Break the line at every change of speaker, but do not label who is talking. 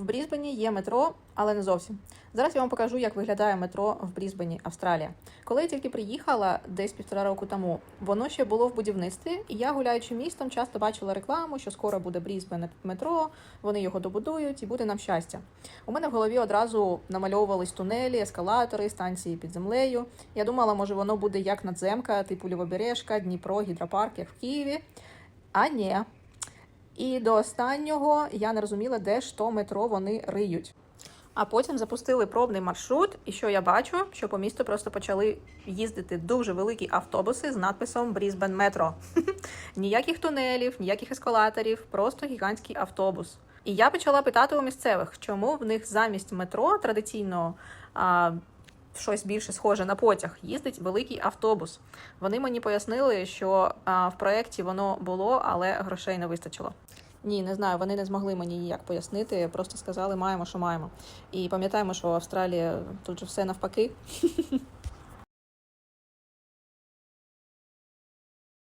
В Брізбені є метро, але не зовсім. Зараз я вам покажу, як виглядає метро в Брізбені, Австралія. Коли я тільки приїхала десь півтора року тому, воно ще було в будівництві, і я, гуляючи містом, часто бачила рекламу, що скоро буде Брізбен метро, вони його добудують і буде нам щастя. У мене в голові одразу намальовувались тунелі, ескалатори, станції під землею. Я думала, може, воно буде як надземка, типу Лівобережка, Дніпро, гідропарк, як в Києві. А ні. І до останнього я не розуміла, де ж то метро вони риють. А потім запустили пробний маршрут, і що я бачу, що по місту просто почали їздити дуже великі автобуси з надписом Брізбен Метро. Ніяких тунелів, ніяких ескалаторів, просто гігантський автобус. І я почала питати у місцевих, чому в них замість метро традиційного а, щось більше схоже на потяг, їздить великий автобус. Вони мені пояснили, що а, в проєкті воно було, але грошей не вистачило. Ні, не знаю, вони не змогли мені ніяк пояснити, просто сказали, маємо, що маємо. І пам'ятаємо, що Австралія тут же все навпаки.